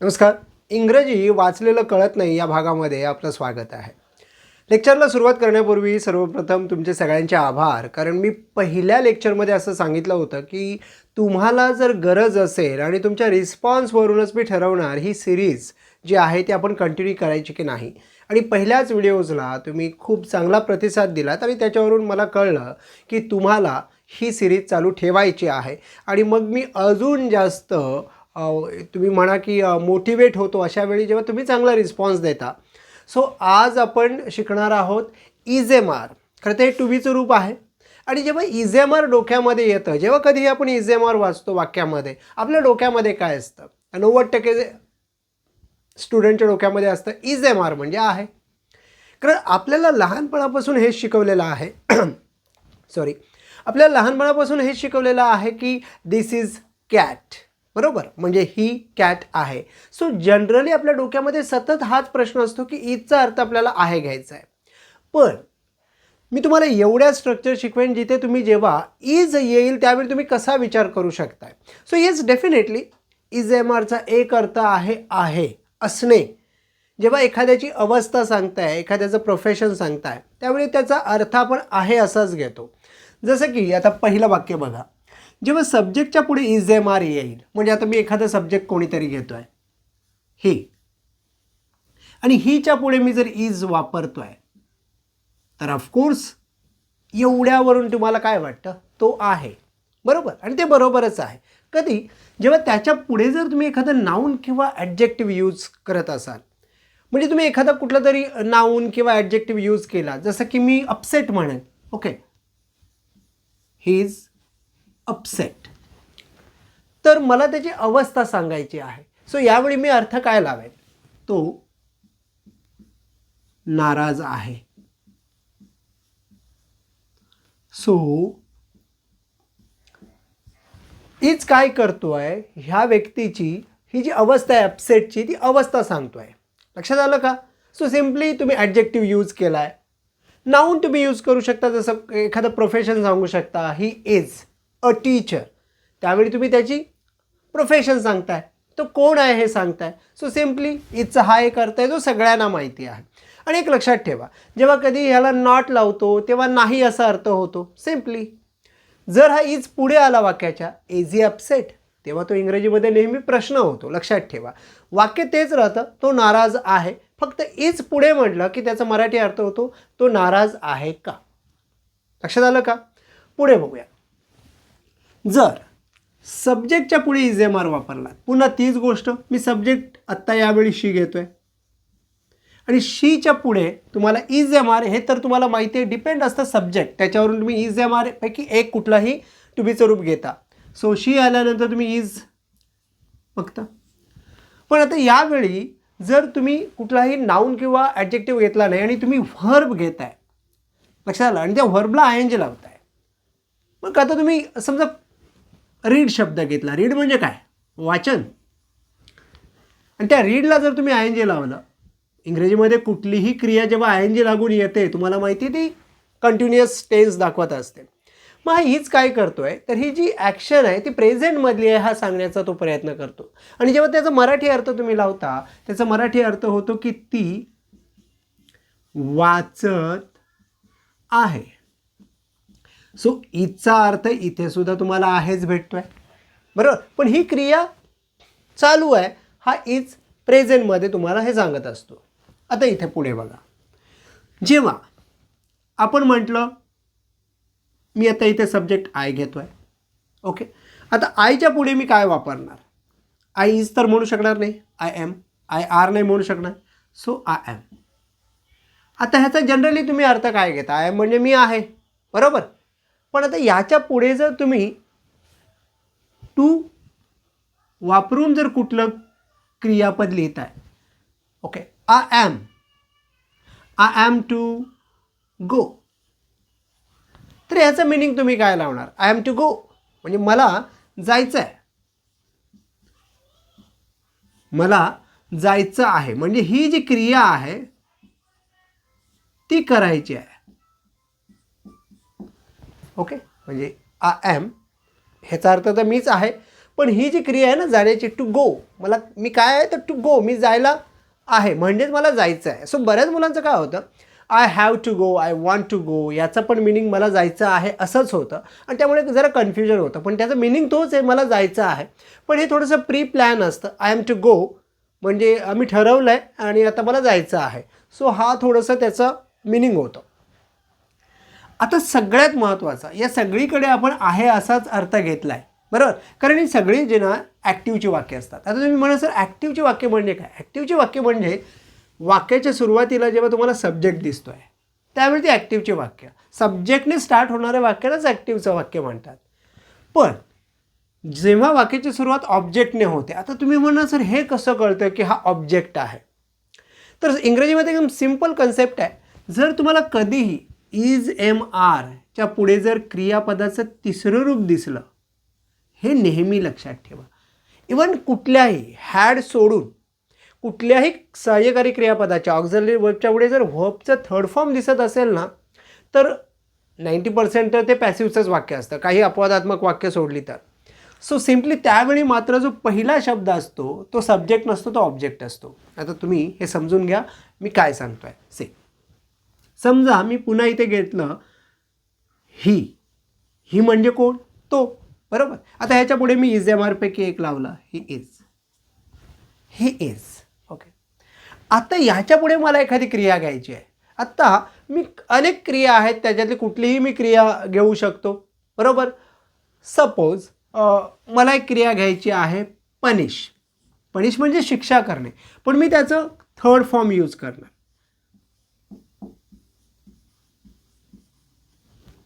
नमस्कार. इंग्रजी वाचलेलं कळत नाही या भागामध्ये आपलं स्वागत आहे. लेक्चरला सुरुवात करण्यापूर्वी सर्वप्रथम तुमचे सगळ्यांचे आभार. कारण मी पहिल्या लेक्चरमध्ये असं सांगितलं होतं की तुम्हाला जर गरज असेल आणि तुमच्या रिस्पॉन्सवरूनच मी ठरवणार ही सिरीज जी आहे ती आपण कंटिन्यू करायची की नाही. आणि पहिल्याच व्हिडिओजला तुम्ही खूप चांगला प्रतिसाद दिलात आणि त्याच्यावरून मला कळलं की तुम्हाला ही सिरीज चालू ठेवायची आहे. आणि मग मी अजून जास्त तुम्ही म्हणा की मोटिवेट होतो अशा वेळी जेव्हा तुम्ही चांगला रिस्पॉन्स देता. सो आज आपण शिकणार आहोत इजेमार खरं ते टू बीचं रूप आहे. आणि जेव्हा इजेमार डोक्यामध्ये येतं जेव्हा कधीही आपण इजेमार वाचतो वाक्यामध्ये आपल्या डोक्यामध्ये काय असतं? नव्वद टक्के जे स्टुडंटच्या डोक्यामध्ये असतं इजेमार म्हणजे आहे. कारण आपल्याला लहानपणापासून हेच शिकवलेलं आहे. सॉरी आपल्याला लहानपणापासून हेच शिकवलेलं आहे की दिस इज कॅट बरोबर? म्हणजे ही कॅट आहे. सो जनरली आपल्या डोक्यामध्ये सतत हाच प्रश्न असतो की ईदचा अर्थ आपल्याला आहे घ्यायचा आहे. पण मी तुम्हाला एवढ्या स्ट्रक्चर शिकवेन जिथे तुम्ही जेव्हा इज येईल त्यावेळी तुम्ही कसा विचार करू शकताय. So yes definitely is M आरचा एक अर्थ आहे आहे असणे. जेव्हा एखाद्याची अवस्था सांगताय एखाद्याचं प्रोफेशन सांगताय त्यावेळी त्याचा अर्थ आपण आहे असाच घेतो. जसं की आता पहिलं वाक्य बघा. जेव्हा सब्जेक्टच्या पुढे इज एम आर येईल म्हणजे आता मी एखादा सब्जेक्ट कोणीतरी घेतो आहे ही आणि हीच्या पुढे मी जर इज वापरतो आहे तर ऑफकोर्स एवढ्यावरून तुम्हाला काय वाटतं? तो आहे. बरोबर? आणि ते बरोबरच आहे. कधी? जेव्हा त्याच्या पुढे जर तुम्ही एखादं नाऊन किंवा ॲडजेक्टिव्ह यूज करत असाल म्हणजे तुम्ही एखादा कुठला तरी नाऊन किंवा ॲडजेक्टिव्ह यूज केला जसं की मी अपसेट म्हणेन ओके ही इज अपसेट तर मला त्याची अवस्था सांगायची आहे. सो यावेळी मी अर्थ काय लावेल तो नाराज आहे. सो हीच काय करतोय? ह्या व्यक्तीची ही जी अवस्था आहे अपसेटची ती अवस्था सांगतोय. लक्षात आलं का? सो सिम्पली तुम्ही ॲडजेक्टिव्ह यूज केला आहे नाऊन तुम्ही यूज करू शकता जसं एखादं प्रोफेशन सांगू शकता. ही इज अ टीचर त्यावेळी तुम्ही त्याची प्रोफेशन सांगताय. तो कोण आहे हे सांगताय. सो सिम्पली इथचा हा एक अर्थ आहे जो सगळ्यांना माहिती आहे. आणि एक लक्षात ठेवा जेव्हा कधी ह्याला नॉट लावतो तेव्हा नाही असा अर्थ होतो. सिम्पली जर हा इज पुढे आला वाक्याच्या इज ही अपसेट तेव्हा तो इंग्रजीमध्ये नेहमी प्रश्न होतो. लक्षात ठेवा. वाक्य तेच राहतं तो नाराज आहे. फक्त इज पुढे म्हटलं की त्याचा मराठी अर्थ होतो तो नाराज आहे का? लक्षात आलं का? पुढे बघूया. जर सब्जेक्टच्या पुढे इज एम आर वापरला पुन्हा तीच गोष्ट मी सब्जेक्ट आत्ता यावेळी शी घेतो आहे आणि शीच्या पुढे तुम्हाला इज एम आर हे तर तुम्हाला माहिती आहे डिपेंड असतं सब्जेक्ट त्याच्यावरून तुम्ही इज एम आर पैकी एक कुठलाही टुबीचं रूप घेता. सो शी आल्यानंतर तुम्ही इज बघता. पण आता यावेळी जर तुम्ही कुठलाही नाऊन किंवा ॲडजेक्टिव्ह घेतला नाही आणि तुम्ही व्हर्ब घेताय लक्षात आलं? आणि त्या व्हर्बला आय एन जी लावताय. मग आता तुम्ही समजा रीड शब्द घेतला. रीड म्हणजे काय? वाचन. आणि त्या रीडला जर तुम्ही आय एन जी लावलं इंग्रजीमध्ये कुठलीही क्रिया जेव्हा आय एन जी लागून येते तुम्हाला माहिती ती कंटिन्युअस टेन्स दाखवत असते. मग हीच काय करतो आहे तर ही जी ॲक्शन आहे ती प्रेझेंटमधली आहे हा सांगण्याचा तो प्रयत्न करतो. आणि जेव्हा त्याचा मराठी अर्थ तुम्ही लावता त्याचा मराठी अर्थ होतो की ती वाचत आहे. सो इथचा अर्थ इथे सुद्धा तुम्हाला आहेच भेटतोय. बरोबर? पण ही क्रिया चालू आहे. हा इज प्रेझेंटमध्ये तुम्हाला हे सांगत असतो. आता इथे पुढे बघा. जेव्हा आपण म्हटलं मी आता इथे सब्जेक्ट आय घेतो आहे ओके आता आयच्या पुढे मी काय वापरणार? आय इज तर म्हणू शकणार नाही. आय एम आय आर नाही म्हणू शकणार. सो आय एम आता ह्याचा जनरली तुम्ही अर्थ काय घेता? आय एम म्हणजे मी आहे. बरोबर? पण आता याच्यापुढे जर तुम्ही टू वापरून जर कुठलं क्रियापद लिहित आहे okay I am I am to go तर याचं मिनिंग तुम्ही काय लावणार? आय ॲम टू गो म्हणजे मला जायचं आहे मला जायचं आहे. म्हणजे ही जी क्रिया आहे ती करायची आहे. ओके? म्हणजे आय ॲम ह्याचा अर्थ तर मीच आहे पण ही जी क्रिया आहे ना जाण्याची टू गो. मला मी काय आहे तर टू गो मी जायला आहे. म्हणजेच मला जायचं आहे. सो बऱ्याच मुलांचं काय होतं? I have to go I want to go याचं पण मिनिंग मला जायचं आहे असंच होतं. आणि त्यामुळे जरा कन्फ्युजन होतं. पण त्याचं मिनिंग तोच आहे मला जायचं आहे. पण हे थोडंसं प्री प्लॅन असतं. आय एम टू गो म्हणजे आम्ही ठरवलं आहे आणि आता मला जायचं आहे. सो हा थोडंसं त्याचं मिनिंग होतं. आता सगळ्यात महत्त्वाचा या सगळीकडे आपण आहे असाच अर्थ घेतला आहे बरोबर? कारण ही सगळी जे ना ॲक्टिव्हची वाक्य असतात. आता तुम्ही म्हणा सर ॲक्टिव्हची वाक्य म्हणजे काय? ॲक्टिव्हची वाक्य म्हणजे वाक्याच्या सुरुवातीला जेव्हा तुम्हाला सब्जेक्ट दिसतो आहे त्यावेळी ती ॲक्टिव्हचे वाक्य. सब्जेक्टने स्टार्ट होणाऱ्या वाक्यालाच ॲक्टिव्हचं वाक्य म्हणतात. पण जेव्हा वाक्याची सुरुवात ऑब्जेक्टने होते आता तुम्ही म्हणा सर हे कसं कळतं की हा ऑब्जेक्ट आहे? तर इंग्रजीमध्ये एकदम सिंपल कन्सेप्ट आहे. जर तुम्हाला कधीही इज एम आरच्या पुढे जर क्रियापदाचं तिसरं रूप दिसलं हे नेहमी लक्षात ठेवा. इवन कुठल्याही हॅड सोडून कुठल्याही सहाय्यकारी क्रियापदाच्या ऑक्झलरी वर्बच्या पुढे जर व्हर्बचं थर्ड फॉर्म दिसत असेल ना तर नाईंटी पर्सेंट तर ते पॅसिव्हचंच वाक्य असतं. काही अपवादात्मक वाक्य सोडली तर. सो सिम्पली त्यावेळी मात्र जो पहिला शब्द असतो तो सब्जेक्ट नसतो तो ऑब्जेक्ट असतो. आता तुम्ही हे समजून घ्या मी काय सांगतो आहे से समजा मी पुन्हा इथे घेतलं ही ही म्हणजे कोण? तो. बरोबर? आता ह्याच्या पुढे मी इज एम आरपैकी एक लावला. He is he is okay आता ह्याच्या पुढे मला एखादी क्रिया घ्यायची आहे. आत्ता मी अनेक क्रिया आहेत त्याच्यातली कुठलीही मी क्रिया घेऊ शकतो. बरोबर? सपोज मला एक क्रिया घ्यायची आहे पनिश पनिश म्हणजे शिक्षा करणे. पण मी त्याचं थर्ड फॉर्म यूज करणार.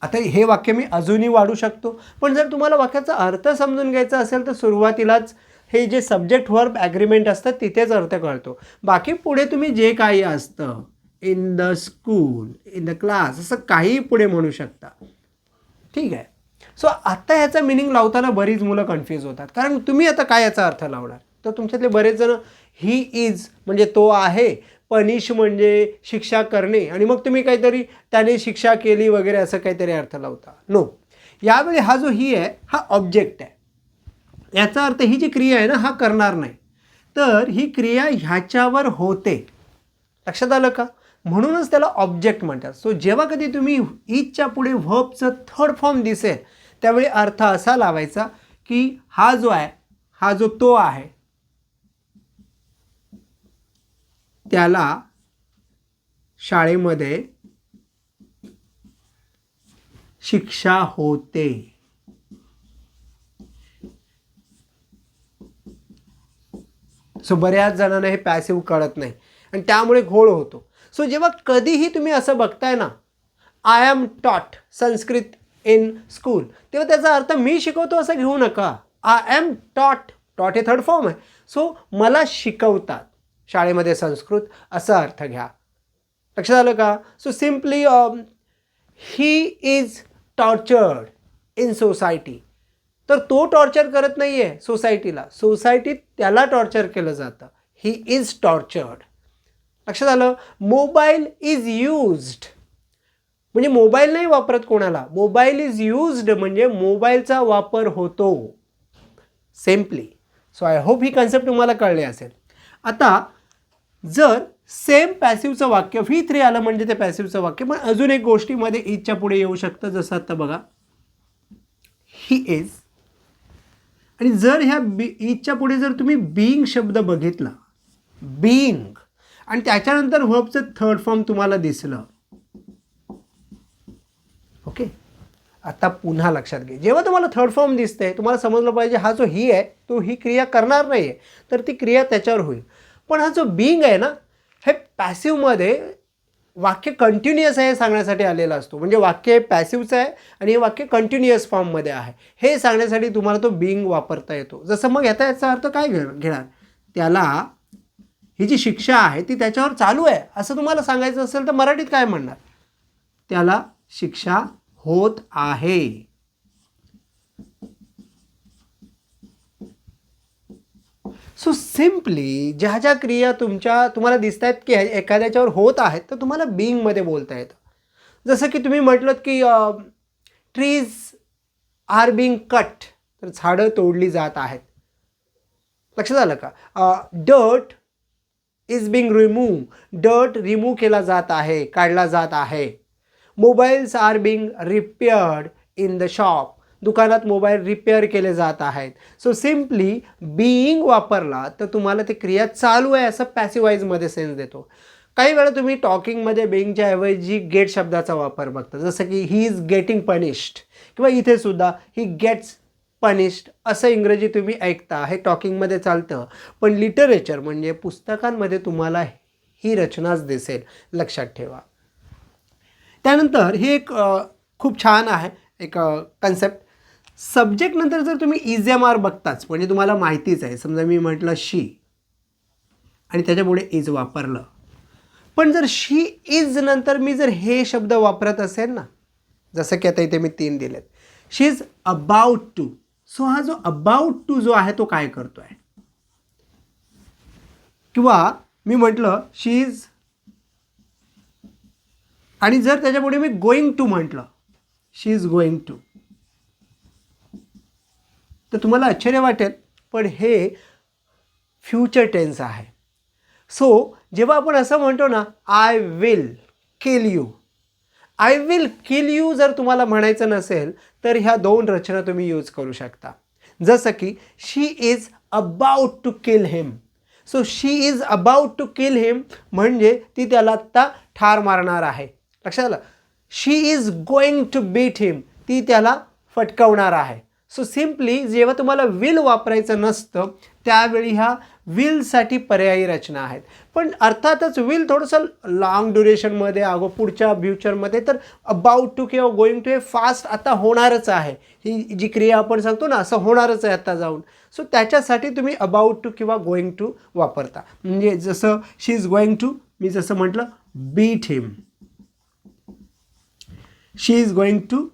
आता हे वाक्य मी अजूनही वाढू शकतो. पण जर तुम्हाला वाक्याचा अर्थ समजून घ्यायचा असेल तर सुरुवातीलाच हे जे सब्जेक्ट वर्ब ॲग्रीमेंट असतात तिथेच अर्थ कळतो. बाकी पुढे तुम्ही जे काही असतं in the school in the class असं काहीही पुढे म्हणू शकता. ठीक आहे? सो आत्ता ह्याचा मिनिंग लावताना बरीच मुलं कन्फ्यूज होतात. कारण तुम्ही आता काय याचा अर्थ लावणार? तर तुमच्यातले बरेच जण ही इज म्हणजे तो आहे पनिश म्हणजे शिक्षा करणे. आणि मग तुम्ही काहीतरी त्याने शिक्षा केली वगैरे असं काहीतरी अर्थ लावता. नो यावेळी हा जो ही आहे हा ऑब्जेक्ट आहे. याचा अर्थ ही जी क्रिया आहे ना हा करणार नाही. तर ही क्रिया ह्याच्यावर होते. लक्षात आलं का? म्हणूनच त्याला ऑब्जेक्ट म्हणतात. सो जेव्हा कधी तुम्ही ईदच्या पुढे व्हबचं थर्ड फॉर्म दिसेल त्यावेळी अर्थ असा लावायचा की हा जो आहे हा जो तो आहे त्याला शाळेमध्ये शिक्षा होते. सो बऱ्याच जणांना हे पॅसिव्ह कळत नाही. आणि त्यामुळे घोळ होतो. सो जेव्हा कधीही तुम्ही असं बघताय ना I am taught Sanskrit in school तेव्हा त्याचा अर्थ मी शिकवतो असं घेऊ नका. आय एम टॉट टॉट हे थर्ड फॉर्म आहे. सो मला शिकवतात. शाळेमध्ये संस्कृत असा अर्थ घ्या. लक्षात आलं का? So simply he is tortured in society तर तो टॉर्चर करत नाही आहे सोसायटीला सोसायटीत त्याला टॉर्चर केलं जातं. ही इज टॉर्चर्ड लक्षात आलं? मोबाईल इज युज्ड म्हणजे मोबाईल नाही वापरत कोणाला. मोबाईल इज युज्ड म्हणजे मोबाईलचा वापर होतो. सिम्पली सो आय होप ही कन्सेप्ट तुम्हाला कळले असेल. आता जर सेम पॅसिवचं वाक्य व्ही थ्री आलं म्हणजे ते पॅसिवचं वाक्य पण अजून एक गोष्टीमध्ये इजच्या पुढे येऊ शकतं जसं आता बघा. ही इज आणि जर ह्या बी इजच्या पुढे जर तुम्ही बीइंग शब्द बघितला बीइंग आणि त्याच्यानंतर व्हर्बचं थर्ड फॉर्म तुम्हाला दिसलं. ओके आता पुन्हा लक्षात घे. जेव्हा तुम्हाला थर्ड फॉर्म दिसते तुम्हाला समजलं पाहिजे हा जो ही आहे तो ही क्रिया करणार नाही आहे तर ती क्रिया त्याच्यावर होईल. पण हा जो बिंग आहे ना हे पॅसिवमध्ये वाक्य कंटिन्युअस आहे हे सांगण्यासाठी आलेला असतो. म्हणजे वाक्य हे पॅसिवचं आहे आणि हे वाक्य कंटिन्युअस फॉर्ममध्ये आहे. हे सांगण्यासाठी तुम्हाला तो बिंग वापरता येतो. जसं मग ह्याचा याचा अर्थ काय घे घेणार? त्याला ही जी शिक्षा आहे ती त्याच्यावर चालू आहे. असं तुम्हाला सांगायचं असेल तर मराठीत काय म्हणणार? त्याला शिक्षा होत आहे. सो सिम्पली ज्या ज्या क्रिया तुमच्या तुम्हाला दिसत आहेत की एखाद्याच्यावर होत आहेत तर तुम्हाला बिईंगमध्ये बोलता येतं. जसं की तुम्ही म्हटलं की ट्रीज आर बिंग कट तर झाडं तोडली जात आहेत. लक्षात आलं का? That is being remove that remove केला जात आहे काढला जात आहे. Mobiles are being repaired in the shop दुकानात मोबाईल रिपेअर केले जात आहेत. सो सिम्पली बीइंग वापरला तर तुम्हाला ते क्रिया चालू आहे असं पॅसिवाईजमध्ये सेन्स देतो. काही वेळा तुम्ही टॉकिंगमध्ये बिईंगच्या ऐवजी गेट शब्दाचा वापर बघता. जसं की ही इज गेटिंग पनिश्ड किंवा इथे सुद्धा ही गेट्स पनिश्ड असं इंग्रजी तुम्ही ऐकता. हे टॉकिंगमध्ये चालतं. पण लिटरेचर म्हणजे पुस्तकांमध्ये तुम्हाला ही रचनाच दिसेल. लक्षात ठेवा. त्यानंतर हे एक खूप छान आहे. एक कन्सेप्ट सब्जेक्ट नंतर जर तुम्ही इज एम आर बघताच म्हणजे तुम्हाला माहितीच आहे. समजा मी म्हटलं शी आणि त्याच्यापुढे इज वापरलं. पण जर शी इज नंतर मी जर हे शब्द वापरत असेल ना जसं की आता इथे मी तीन दिलेत. She is about to so हा जो अबाउट टू जो आहे तो काय करतो आहे किंवा मी म्हटलं शी इज आणि जर त्याच्यापुढे मी गोईंग टू म्हटलं शी इज गोईंग टू तर तुम्हाला आश्चर्य वाटेल पण हे फ्युचर टेन्स आहे. सो जेव्हा आपण असं म्हणतो ना I will kill you I will kill you जर तुम्हाला म्हणायचं नसेल तर ह्या दोन रचना तुम्ही यूज करू शकता. जसं की she is about to kill him so she is about to kill him म्हणजे ती त्याला आत्ता ठार मारणार आहे. लक्षात आलं? She is going to beat him ती त्याला फटकवणार आहे. सो सिम्पली जेव्हा तुम्हाला विल वापरायचं नसतं त्यावेळी ह्या विलसाठी पर्यायी रचना आहेत. पण अर्थातच विल थोडंसं लाँग ड्युरेशनमध्ये अगो पुढच्या फ्युचरमध्ये तर अबाउट टू किंवा गोइंग टू हे फास्ट आता होणारच आहे. ही जी क्रिया आपण सांगतो ना असं होणारच आहे आता जाऊन. सो त्याच्यासाठी तुम्ही अबाउट टू किंवा गोइंग टू वापरता. म्हणजे जसं शी इज गोइंग टू मी जसं म्हटलं beat him she is going to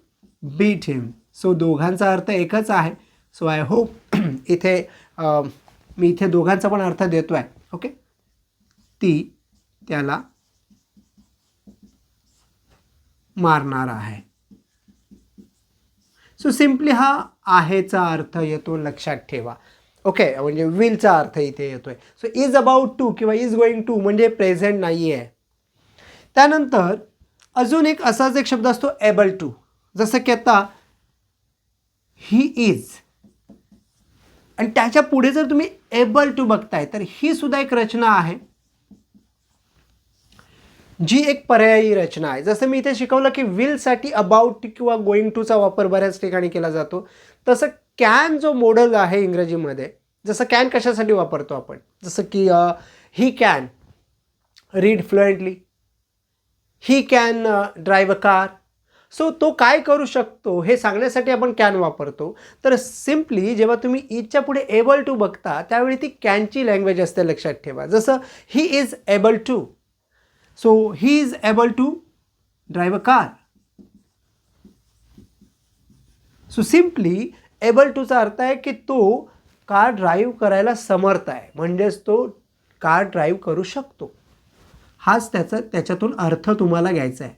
beat him so दोघांचा अर्थ एकच आहे. सो आय होप इथे मी इथे दोघांचा पण अर्थ देतो आहे ओके? ती त्याला मारणार आहे. सो सिम्पली हा आहेचा अर्थ येतो लक्षात ठेवा. ओके? म्हणजे विलचा अर्थ इथे येतोय. सो इज अबाउट टू किंवा इज गोइंग टू म्हणजे प्रेझेंट नाही आहे त्यानंतर अजून एक असाच एक शब्द असतो एबल टू जसं की आता ही इज आणि त्याच्या पुढे जर तुम्ही एबल टू बघताय तर ही सुद्धा एक रचना आहे. जी एक पर्यायी रचना आहे. जसं मी इथे शिकवलं की विलसाठी अबाउट किंवा गोइंग टूचा वापर बऱ्याच ठिकाणी केला जातो. तसं कॅन जो मॉडल आहे इंग्रजीमध्ये जसं कॅन कशासाठी वापरतो आपण? जसं की he can read fluently he can drive a car so तो काय करू शकतो हे सांगण्यासाठी आपण कॅन वापरतो. तर सिम्पली जेव्हा तुम्ही इजच्या पुढे एबल टू बघता त्यावेळी ती कॅनची लँग्वेज असते लक्षात ठेवा. जसं he is able to so he is able to drive a car so simply able टूचा अर्थ आहे की तो कार ड्राईव्ह करायला समर्थ आहे. म्हणजेच तो कार ड्राईव्ह करू शकतो. हाच त्याचा त्याच्यातून अर्थ तुम्हाला घ्यायचा आहे.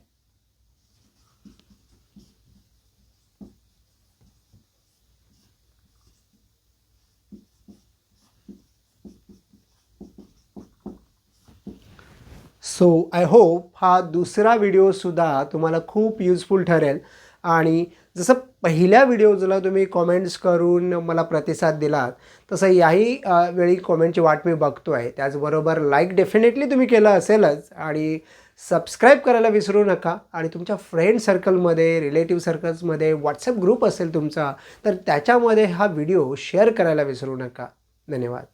सो आय होप हा दुसरा व्हिडिओसुद्धा तुम्हाला खूप युजफुल ठरेल. आणि जसं पहिल्या व्हिडिओजला तुम्ही कॉमेंट्स करून मला प्रतिसाद दिलात तसं याही वेळी कॉमेंटची वाट मी बघतो आहे त्याचबरोबर लाईक डेफिनेटली तुम्ही केलं असेलच आणि सबस्क्राईब करायला विसरू नका. आणि तुमच्या फ्रेंड सर्कलमध्ये रिलेटिव्ह सर्कल्समध्ये व्हॉट्सअप ग्रुप असेल तुमचा तर त्याच्यामध्ये हा व्हिडिओ शेअर करायला विसरू नका. धन्यवाद.